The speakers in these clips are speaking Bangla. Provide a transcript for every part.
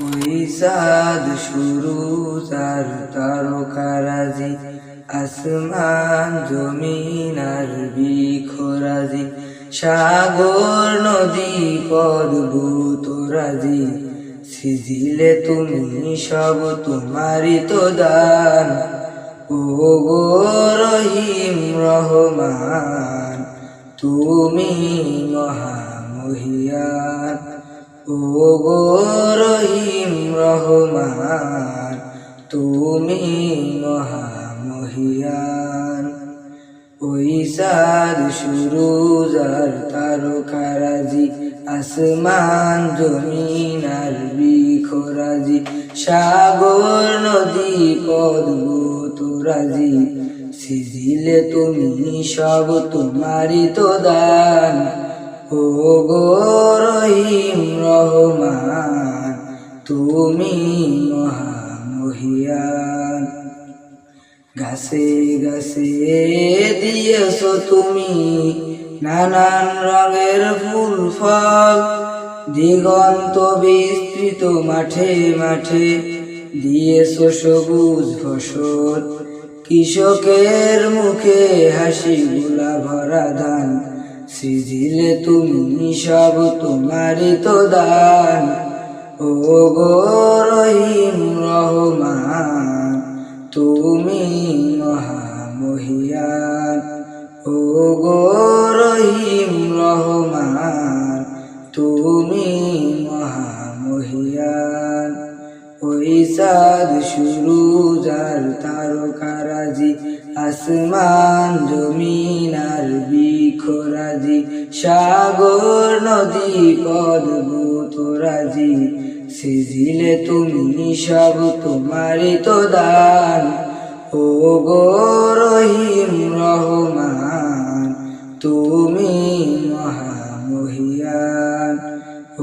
ওই সাদ শুরু তার তারকারাজি, আসমান জমিন আর বিখরাজি সাগর নদী পর্বত রাজি, সিজিলে তুমি সব তোমারই তো দান। ও গো রহিম রহমান, তুমি মহামহিয়ান ও গো রহিম রহমান, তুমি মহামহিয়ান। ওই সাদ শুরু যার তারকারাজি, আসমান জমিন আর বিখরাজি সাগর নদী পদ্ম রাজি। সিজিলে তুমি সব তোমারই তো দান। ও রহিম রহমান, তুমি মহামহিয়ান। গাছে গাছে দিয়েছ তুমি নানান রঙের ফুল, ফল। দিগন্ত বিস্তৃত মাঠে মাঠে দিয়েছ সবুজ ফসল। কৃষকের মুখে হাসি গোলা ভরা ধান। সিজিলে তুমি সব তোমারই তো দান। ও গো রহিম রহমান, তুমি মহামহিয়ান। ও গো রহিম রহমান, তুমি মহামহিয়ান। ওই সাদ শুরু যার তারকারাজি, আসমান জমিন আর খোরাজি, সাগর নদী পদ্মুত রাজি। সিজিলে তুমি সব তোমারই তো দান। ও গো রহিম রহমান, তুমি মহামহিয়ান। ও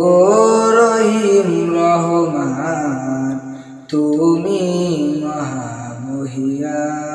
গো রহিম রহমান, তুমি মহামহিয়ান।